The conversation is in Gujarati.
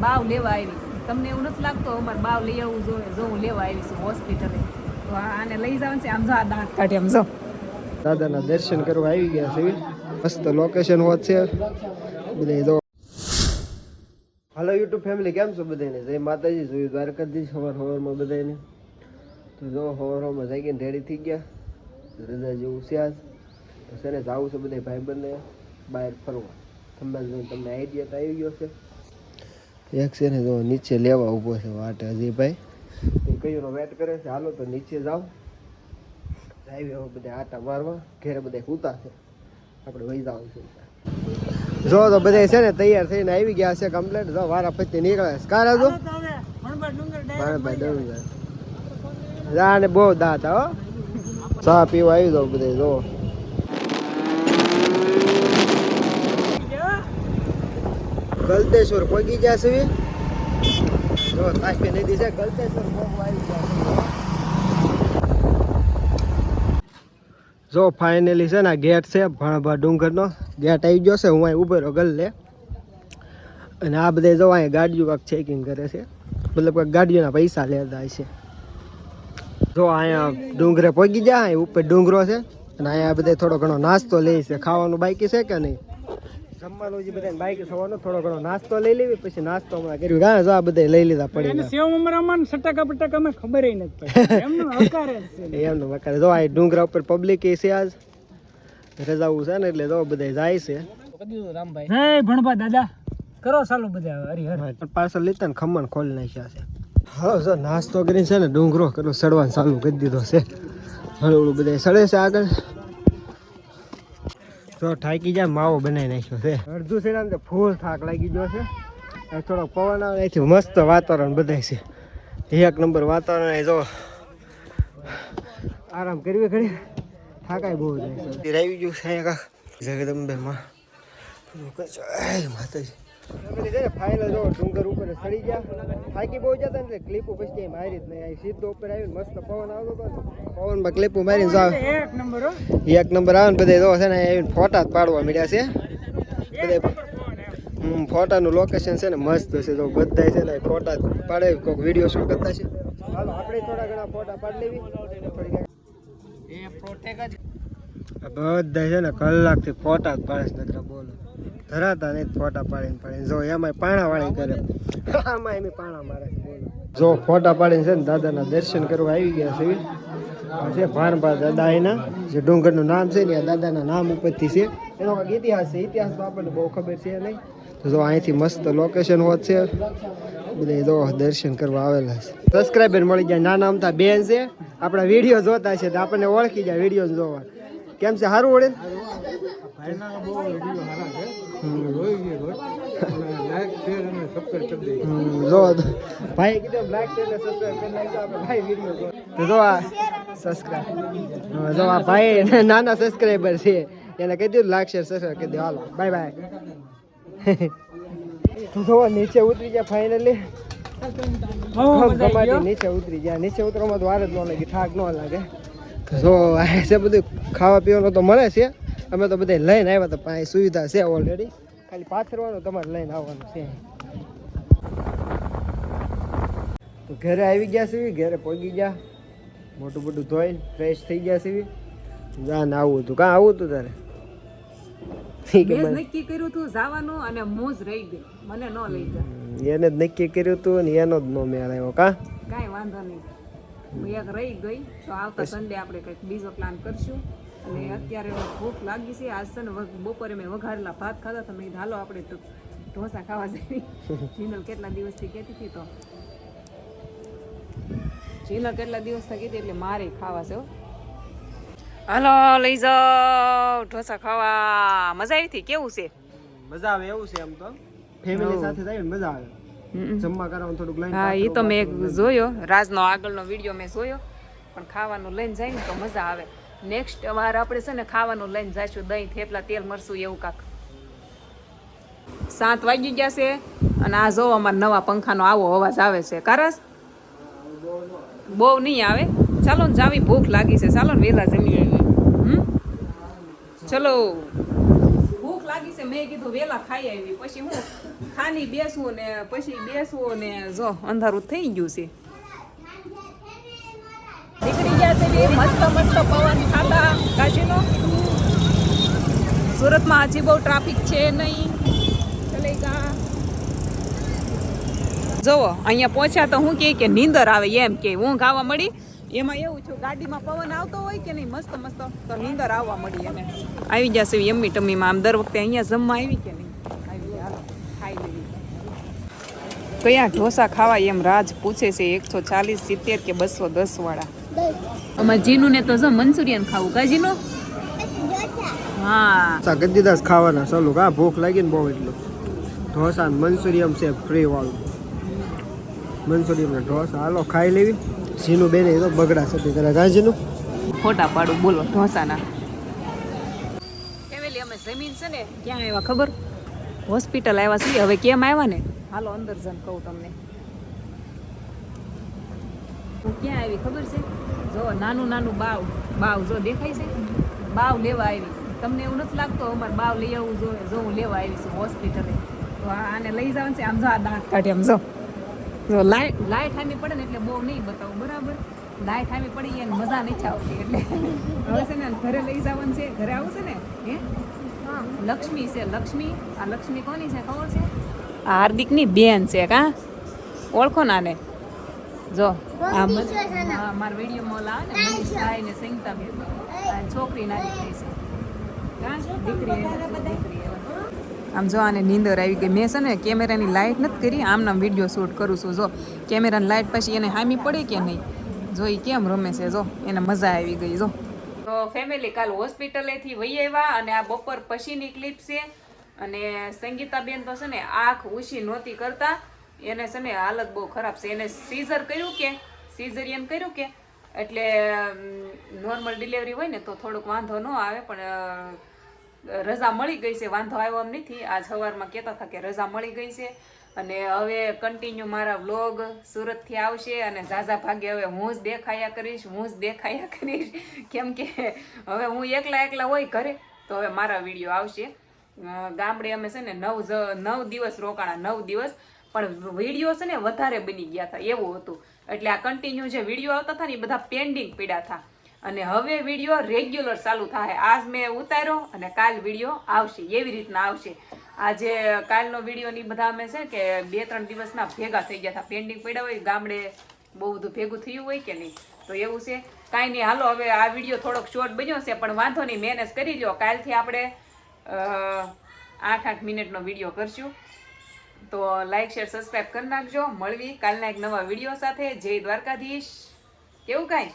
બાવ લેવા આવી તમને એવું નથી લાગતું, અમારે બાવ લઈ આવવું જોઈએ, જો હું લેવા આવી છું હોસ્પિટલે. તો આને લઈ જવાનું છે, આમ જો આ દાંત કાઢે, આમ જો. દાદાના દર્શન કરવા આવી ગયા છે. મસ્ત લોકેશન હોત છે. બધે જો. હાલો યુટ્યુબ ફેમિલી કેમ છો બધાને જય માતાજી, જોયું દ્વારકાધીશ સવાર સવારમાં બધાને તો જો સવાર સવારમાં જાગીને રેડી થઈ ગયા. રજા જેવું છે આજ. તો છે ને જવું છે બધા ભાઈબંધને બહાર ફરવા. તમને જોઈને તમને આઈડિયા તો આવી ગયો છે. એક છે ને જો નીચે લેવા ઊભો છે વાટે અજયભાઈ એ કયોનો વેટ કરે છે હાલો તો નીચે જાઓ. આવી હવે બધા આટા મારવા ઘેરે બધા સૂતા છે. આપણે વહી જાવ છે. જો તો બધા છે ને તૈયાર થઈને આવી ગયા છે કમ્પ્લેટ જો વારા પછી નીકળે છે. કાર જો? ભાઈ ડરું જા ને બહુ દાંત હો. ચા પીવા આવી જાવ બધા જો. ગલતેશ્વર પગી ગયા છે જો તાપી નદી છે ગલતેશ્વર આવી ગયા જો ફાઇનલી છે ને ગેટ છે, ભણભા ડુંગરનો. ગેટ આવી ગયો છે, હું અહીં ઊભો રહ્યો ગલ્લે અને આ બધે જો, અહીંયા ગાડીઓ કાંક ચેકિંગ કરે છે. મતલબ કે ગાડીઓના પૈસા લેતા છે જો, અહીંયા ડુંગરે પગી ગયા ઉપર ડુંગરો છે. અને અહીંયા બધે થોડો ઘણો નાસ્તો લે છે. ખાવાનું બાકી છે કે નહીં? જમવાનું જે બધા બાઈક સવારનો થોડો ઘણો નાસ્તો લઈ લેવી પછી નાસ્તો હમણાં કર્યું. જો આ બધા લઈ લીધા પડી સેવ મમરામાં સટકા અમે ખબર નથી પડી. એમનું હકારે છે. એમનું જો આ ડુંગરા ઉપર પબ્લિક છે આજ. રજાવું છે ને એટલે જો બધા જાય છે. રામભાઈ જય ભણભા દાદા. કરો ચાલુ બધા હરિહર પાર્સલ લેતા ને ખમણ ખોલી નાખ્યા છે. હા જો નાસ્તો કરીને છે ને ડુંગરો કરો સડવાનું ચાલુ કરી દીધો છે. હળવું બધા સડે છે આગળ. જો થાકી જાય માવો બનાવી નાખ્યો છે. અડધું છે ને ફૂલ થાક લાગી ગયો છે. થોડો પવન આવે, એથી મસ્ત વાતાવરણ બધાય છે. એક નંબર વાતાવરણ જો આરામ કરવી ઘડી થાકાય બહુ જાય આવી ગયું છે જગદંબે માં માતાજી. ફાઇનલ જો ડુંગર ઉપર ચડી ગયા. થાકી બહુ જતા ને એટલે ક્લિપો પછી મારી જ નહીં આવી. સીધો ઉપર આવીને મસ્ત પવન આવતો હતો પવનમાં ક્લિપો મારીને જાવ એક નંબર એક નંબર આવે ને બધા જો છે ને આવીને ફોટા જ પાડવા મળ્યા છે. બધા ફોટાનું લોકેશન છે ને મસ્ત છે તો બધા છે ને ફોટા પાડે કોઈક વીડિયો શૂટ કરતા છે. હાલો આપણે થોડા ઘણા ફોટા પાડી લેવી. થોડી એ પ્રોટેક જ આ બધા છે ને કલાકથી ફોટા જ પાડે છે નકરા બોલો. ધરાતા નહીં, ફોટા પાડીને પાડીને. જો એમાં પાણા વાળી કરે. આમાં એમ પાણા મારે જો, ફોટા પાડીને છે ને દાદાના દર્શન કરવા આવી ગયા છે. છે ભાણભા દાદા એના જે ડુંગરનું નામ છે ને, આ દાદાના નામ ઉપરથી છે. એનો ઇતિહાસ છે, ઇતિહાસ તો આપણને બહુ ખબર છે નહીં. તો જો, અહીંથી મસ્ત લોકેશન હોત છે. બધા જો, દર્શન કરવા આવેલા છે. સબસ્ક્રાઈબર મળી જાય નાના અમતા બેન છે. આપણા વીડિયો જોતા છે, તો આપણને ઓળખી જાય વીડિયો જોવા. કેમ છે સારું ઓળે જો ભાઈ કીધું લાઈક શેર ને સબસ્ક્રાઇબ કરી નાખજો આપણે ભાઈ વીડિયો તો જો આ સબસ્ક્રાઇબ જો આ ભાઈ નાના સબસ્ક્રાઇબર છે એને કહી દીધું લાઈક શેર સબસ્ક્રાઇબ કરી દો. હાલો બાય બાય તો જો નીચે ઉતરી ગયા. ફાઇનલી નીચે ઉતરી ગયા નીચે ઉતરવામાં તો વાર જ ન લાગે થાક ન લાગે. તો જો આ છે બધું ખાવા પીવાનું તો મળે છે. અમે તો બધા લઈને આવ્યા તો પણ સુવિધા છે ઓલરેડી ખાલી પાથરવાનું તમારે લઈને આવવાનું છે તો ઘરે આવી ગયા સીવી ઘરે પહોંચી ગયા. મોટું મોટું ધોઈ ફ્રેશ થઈ ગયા સીવી ના ના આવું હતું. કાં આવું હતું તારે? નક્કી કર્યું હતું જવાનું અને મોજ રહી ગઈ. મને ન લઈ જા એને જ નક્કી કર્યું હતું ને એનો જ નો મેળ આવ્યો કા? કાંઈ વાંધો નહીં. હું એક રહી ગઈ. તો આવતા સન્ડે આપણે કંઈક બીજો પ્લાન કરશું. અને અત્યારે ભૂખ લાગી છે. આજ છે ને બપોરે મેં વઘારેલા ભાત ખાધા તો મેં હાલો આપણે ઢોસા ખાવા જઈએ. જીનલ કેટલા દિવસથી કહેતી હતી તો. જીનલ કેટલા દિવસથી કીધી એટલે મારે ખાવા છે. હાલો લઈ જાઓ. ઢોસા ખાવા. મજા આવી હતી? કેવું છે? મજા આવે એવું છે એમ તો. ફેમિલી સાથે જાય ને મજા આવે. જમવા કરવાનું થોડુંક લઈને હા એ તો મેં જોયો. રાજનો આગળનો વીડિયો મેં જોયો. પણ ખાવાનું લઈને જાય ને તો મજા આવે. નેક્સ્ટ વાર આપણે છે ને ખાવાનું લઈને જઈશું દહીં, થેપલા, તેલ મરસું એવું કાંક. સાત વાગી ગયા છે અને આ જો અમારા નવા પંખાનો આવો અવાજ આવે છે. કારસ? બહુ નહીં આવે? ચાલો ને જાવી ભૂખ લાગી છે. ચાલો ને વહેલા જમી હમ? ચલો. ભૂખ લાગી છે. મેં કીધું વહેલા ખાઈ આવી. પછી હું ખાલી બેસવું ને, પછી બેસવું ને જો અંધારું થઈ ગયું છે. બી મસ્ત મસ્ત પવન ખાતા કાશીનો. સુરતમાં હજી બહુ ટ્રાફિક છે નહીં. ચલે ગા. જોવો અહીંયા પહોંચ્યા તો હું કહે કે નીંદર આવે એમ કે ઊંઘ આવવા મળી. એમાં એવું છું ગાડીમાં પવન આવતો હોય કે નહીં, મસ્ત મસ્ત તો નીંદર આવવા મળી એને. આવી જશે એમની ટમીમાં. આમ દર વખતે અહીંયા જમવા આવી કે નહીં? આવી હાલો કયા ઢોસા ખાવા એમ રાજ પૂછે છે, એકસો ચાલીસ સિત્તેર કે બસો દસ વાળા? અમારે જીનું ને તો જો મંચુરિયન ખાવું. કા જીનું? હા. ગદ્દીદાસ ખાવાના ચાલુ કા ભૂખ લાગી ને બહુ એટલું. ઢોસા મંચુરિયમ છે ફ્રી વાળું મંચુરિયમ ને ઢોસા. હાલો ખાઈ લેવી. સીનું બેને તો બગડા સતી કરે. ગાંજીનું ફોટા પાડું બોલો ઢોસાના. ફેમિલી અમે જમીન છે ને ક્યાં આવ્યા ખબર? હોસ્પિટલ આવ્યા છીએ. હવે કેમ આવ્યા ને? હાલો અંદર જન કહું તમને. હું ક્યાં આવી ખબર છે? જો નાનું નાનું બાવ બાવ જો દેખાય છે? બાવ લેવા આવી. તમને એવું નથી લાગતું અમારે બાવ લઈ આવવું જોઈએ? જો હું લેવા આવી છું હોસ્પિટલે. તો આને લઈ જવાનું છે. આમ જો આ દાંત કાઢે આમ જો. જો લાઈટ લાઈટ હામી પડે ને એટલે બહુ નહીં બતાવું બરાબર? લાઈટ હામી પડી એને મજા નથી આવતી એટલે. હવે છે ને ઘરે લઈ જવાનું છે. ઘરે આવું છે ને? હે? લક્ષ્મી છે લક્ષ્મી. આ લક્ષ્મી કોની છે ખબર છે? આ હાર્દિકની બેન છે કા? ઓળખો ને ને જો આ મન- હા, મારા વીડિયો મોલ આવે ને મનીષભાઈ ને સંગીતા બેન. છોકરી નાની છે. કા દીકરી દીકરી આમ જો આને નીંદર આવી ગઈ. મેં છે ને કેમેરાની લાઇટ નથી કરી આમના વીડિયો શૂટ કરું છું. જો કેમેરાની લાઇટ પછી એને હામી પડે કે નહીં? જો એ કેમ રમે છે? જો એને મજા આવી ગઈ. જો. તો ફેમિલી કાલ હોસ્પિટલેથી વહી આવ્યા અને આ બપોર પછીની ક્લિપ છે. અને સંગીતાબેન તો છે ને આંખ ઉછી નહોતી કરતા. એને છે ને હાલત બહુ ખરાબ છે. એને સીઝર કર્યું કે? સીઝરિયન કર્યું કે? એટલે નોર્મલ ડિલિવરી હોય ને તો થોડોક વાંધો ન આવે, પણ રજા મળી ગઈ છે. વાંધો આવ્યો એમ નથી. આજ સવારમાં કહેતા હતા કે રજા મળી ગઈ છે. અને હવે કન્ટિન્યુ મારા વ્લોગ સુરતથી આવશે અને ઝાઝા ભાગે હવે હું જ દેખાયા કરીશ, હું જ દેખાયા કરીશ. કેમ કે હવે હું એકલા એકલા હોય ઘરે, તો હવે મારા વીડિયો આવશે. ગામડે અમે છે ને નવ નવ દિવસ રોકાણા, નવ દિવસ પણ વીડિયો છે ને વધારે બની ગયા હતા, એવું હતું. એટલે આ કન્ટિન્યુ જે વીડિયો આવતા હતા ને એ બધા પેન્ડિંગ પીડા હતા. અને હવે વીડિયો રેગ્યુલર ચાલુ થાય. આજ મેં ઉતાર્યો અને કાલ વીડિયો આવશે, એવી રીતના આવશે. આજે કાલનો વીડિયો ની બધા અમે છે કે બે ત્રણ દિવસના ભેગા થઈ ગયા હતા. પેન્ડિંગ પડ્યા હોય, ગામડે બહુ બધું ભેગું થયું હોય કે નહીં, તો એવું છે. કાંઈ નહીં, હાલો, હવે આ વીડિયો થોડોક શોર્ટ બન્યો છે, પણ વાંધો નહીં મેનેજ કરી લો કાલથી આપણે આઠ આઠ મિનિટનો વીડિયો કરશું. તો લાઈક શેર સબસ્ક્રાઈબ કરી નાખજો. મળવી કાલના એક નવા વીડિયો સાથે. જય દ્વારકાધીશ. કેવું કાંઈ?